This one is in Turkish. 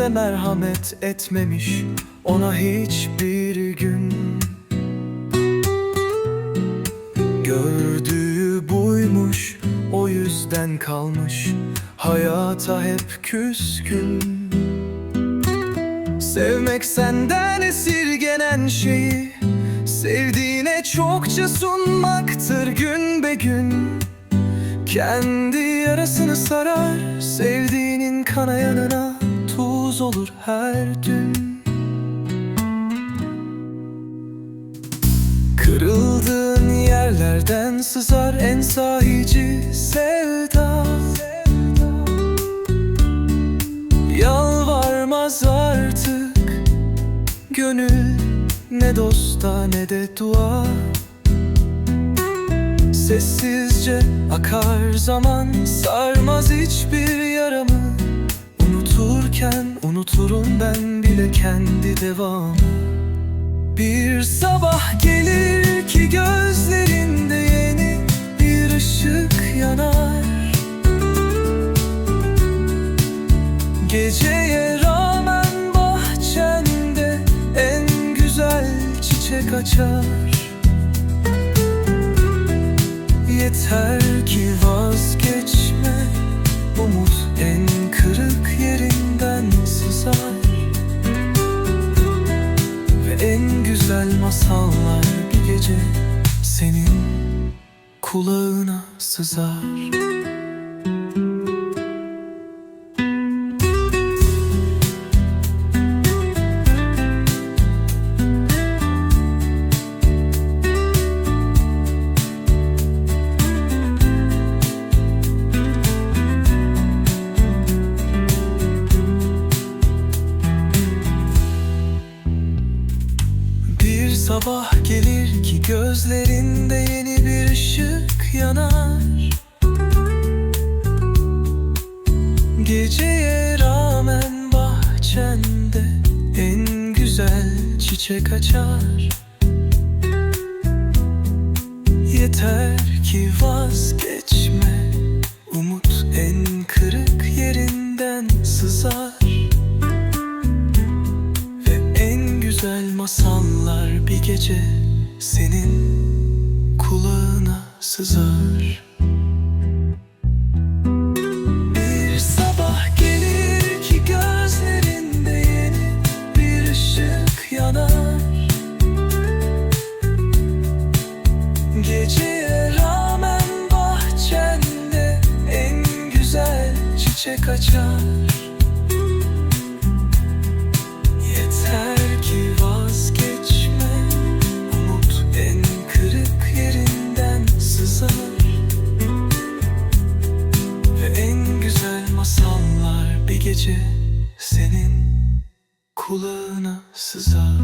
kimse merhamet etmemiş ona hiçbir gün. Gördüğü buymuş o yüzden kalmış hayata hep küskün. Sevmek senden esirgenen şeyi Sevdiğine çokça sunmaktır gün be gün. Kendi yarasını sarar Sevdiğinin kanayanına tuz olur her dün Kırıldığın yerlerden sızar en sahici sevda. Yalvarmaz artık gönül Ne dosta ne de dua. Sessizce akar zaman Sarmaz hiçbir yaramı Unuturken unuturum ben bile kendi devamı bir sabah gelir ki gözlerinde yeni bir ışık yanar. Geceye rağmen bahçende en güzel çiçek açar. Yeter ki vazgeçme Umut en kırık güzel masallar bir gece senin kulağına sızar sabah gelir ki gözlerinde yeni bir ışık yanar. Geceye rağmen bahçende en güzel çiçek açar. Yeter ki vazgeçme Umut en kırık yerinden sızar. Ve en güzel masallar bir gece senin kulağına sızar. Bir sabah gelir ki gözlerinde yeni bir ışık yanar. Geceye rağmen bahçende en güzel çiçek açar. Gece Senin kulağına sızar